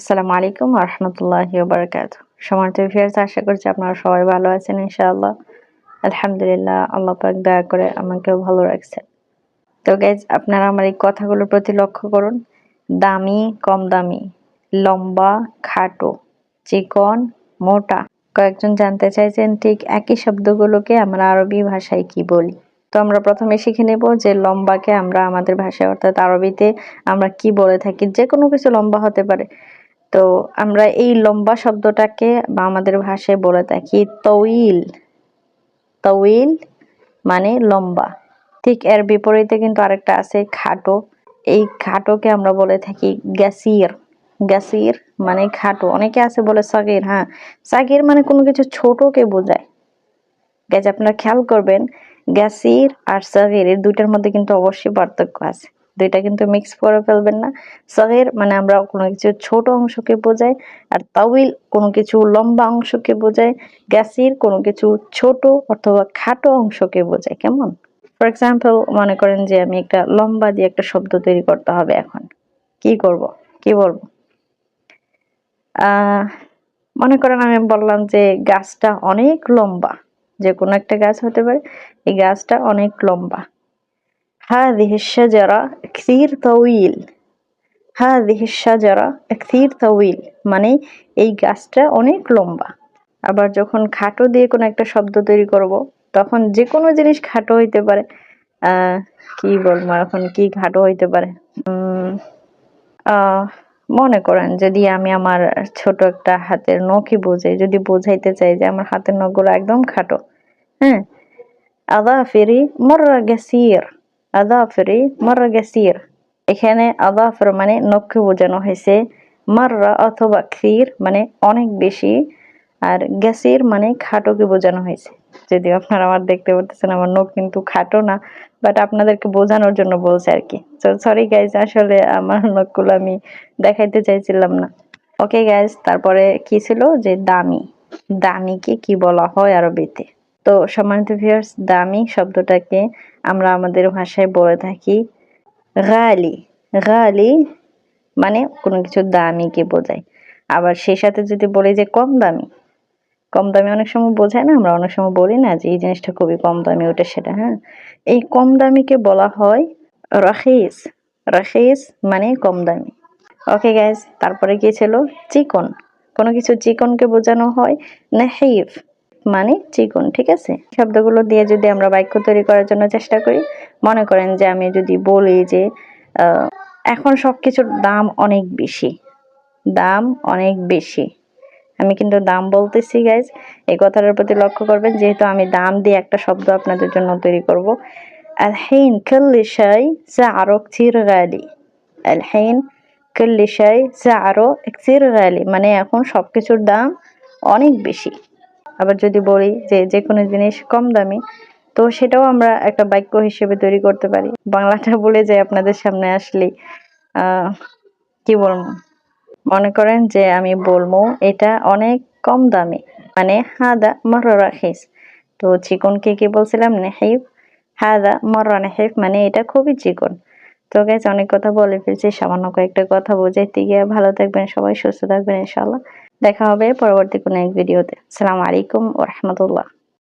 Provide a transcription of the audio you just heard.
আসসালামু আলাইকুম রহমতুল্লাহি বারকাত সমান্ত ভিউয়ার্স আশা করছি আপনারা সবাই ভালো আছেন ইনশাআল্লাহ। আলহামদুলিল্লাহ, আল্লাহ পাক দয়া করে আমাকেও ভালো রাখছেন। তো গাইজ আপনারা আমার এই কথাগুলোর প্রতি লক্ষ্য করুন। দামি, কম দামি, লম্বা, খাটো, চিকন, মোটা। কয়েকজন জানতে চাইছেন, ঠিক একই শব্দগুলোকে আমরা আরবি ভাষায় কি বলি? তো আমরা প্রথমে শিখে নেব যে লম্বাকে আমরা আমাদের ভাষায়, অর্থাৎ আরবিতে আমরা কি বলে থাকি। যে কোনো কিছু লম্বা হতে পারে। তো আমরা এই লম্বা শব্দটাকে বা আমাদের ভাষায় বলে থাকি তউইল তউইল মানে লম্বা। ঠিক এর বিপরীতে কিন্তু আরেকটা আছে খাটো। এই খাটোকে আমরা বলে থাকি গ্যাসির। গ্যাসির মানে খাটো। অনেকে আছে বলে সাগির হ্যাঁ। সাগির মানে কোনো কিছু ছোটকে বোঝায়। গ্যাস আপনারা খেয়াল করবেন, গ্যাসির আর সাগির এর দুইটার মধ্যে কিন্তু অবশ্যই পার্থক্য আছে। দুইটা কিন্তু মিক্স করে ফেলবেন না। সগের মানে আমরা কোনো কিছু ছোট অংশকে বোঝাই আর তাউইল কোনো কিছু লম্বা অংশকে বোঝায় গ্যাসির কোনো কিছু ছোট অথবা খাটো অংশকে বোঝায় কেমন? ফর এক্সাম্পল মনে করেন যে আমি একটা লম্বা দিয়ে একটা শব্দ তৈরি করতে হবে এখন। কি করব? কি বলব? মনে করেন আমি বললাম যে গাছটা অনেক লম্বা, যে কোনো একটা গাছ হতে পারে। এই গাছটা অনেক লম্বা। هذه الشجرة كثير طويل هذه الشجرة كثير طويل মানে এই গাছটা অনেক লম্বা আবার যখন খাটো দিয়ে কোনো একটা শব্দ তৈরি করব তখন যে কোনো জিনিস খাটো হইতে পারে কি বলবো এখন কি খাটো হইতে পারে মনে করেন যদি আমি আমার ছোট একটা হাতের নখই বোঝাই যদি বোঝাইতে চাই যে আমার হাতের নখগুলো একদম খাটো হ্যাঁ আদা ফেরি মর্রা গেসির আদাফরি মাররা গাসির এখানে আদাফর মানে নখকে বোঝানো হয়েছে মাররা অথবা ক্ষীর মানে অনেক বেশি আর গ্যাসির মানে খাটোকে বোঝানো হয়েছে যদি আপনারা আমার দেখতে পারতেছেন আমার নখ কিন্তু খাটো না বাট আপনাদেরকে বোঝানোর জন্য বলছে আর কি তো সরি গাইজ আসলে আমার নখগুলো আমি দেখাইতে চাইছিলাম না। ওকে গাইজ তারপরে কি ছিল? যে দামি। দামিকে কি বলা হয় আরবিতে? তো সম্মানিত ভিউয়ার্স দামি শব্দটাকে আমরা আমাদের ভাষায় বলে থাকি গালি। গালি মানে কোনো কিছু দামিকে বোঝায়। আবার সেই সাথে যদি বলি যে কম দামি কম দামি অনেক সময় বোঝায় না, আমরা অনেক সময় বলি না যে এই জিনিসটা খুবই কম দামি, ওটা সেটা হ্যাঁ? এই কম দামিকে বলা হয় রাখিস। রাখিস মানে কম দামি। ওকে গ্যাস তারপরে কি ছিল চিকন। কোনো কিছু চিকনকে বোঝানো হয় নাহিফ। মানে চিকন ঠিক আছে শব্দগুলো দিয়ে যদি আমরা বাক্য তৈরি করার জন্য চেষ্টা করি মনে করেন যে আমি যদি বলি যে এখন সব কিছুর দাম অনেক বেশি দাম অনেক বেশি আমি কিন্তু দাম বলতেছি গাইজ এই কথাটার প্রতি লক্ষ্য করবেন যেহেতু আমি দাম দিয়ে একটা শব্দ আপনাদের জন্য তৈরি করব الحين كل شيء سعره كثير غالي الحين كل شيء سعره كثير غالي মানে এখন সবকিছুর দাম অনেক বেশি আবার যদি বলি যে যে কোনো জিনিস কম দামি, তো সেটাও আমরা একটা বাক্য হিসেবে তৈরি করতে পারি। বাংলাটা বলে যাই আপনাদের সামনে আসলে কি বলব? মনে করেন যে আমি বলব, এটা অনেক কম দামি। মানে হাদা মর রাখিস। তো চিকনকে কি বলছিলাম? নেহিফ হাদা মর নেহিফ মানে এটা খুবই চিকন। তো গাইজ অনেক কথা বলে ফেলছি। সামান্য কয়েকটা কথা বোঝাইতে গিয়ে ভালো থাকবেন, সবাই সুস্থ থাকবেন ইনশাল্লাহ দেখা হবে পরবর্তী কোনো এক ভিডিওতে। আসসালামু আলাইকুম ও রহমতুল্লাহ।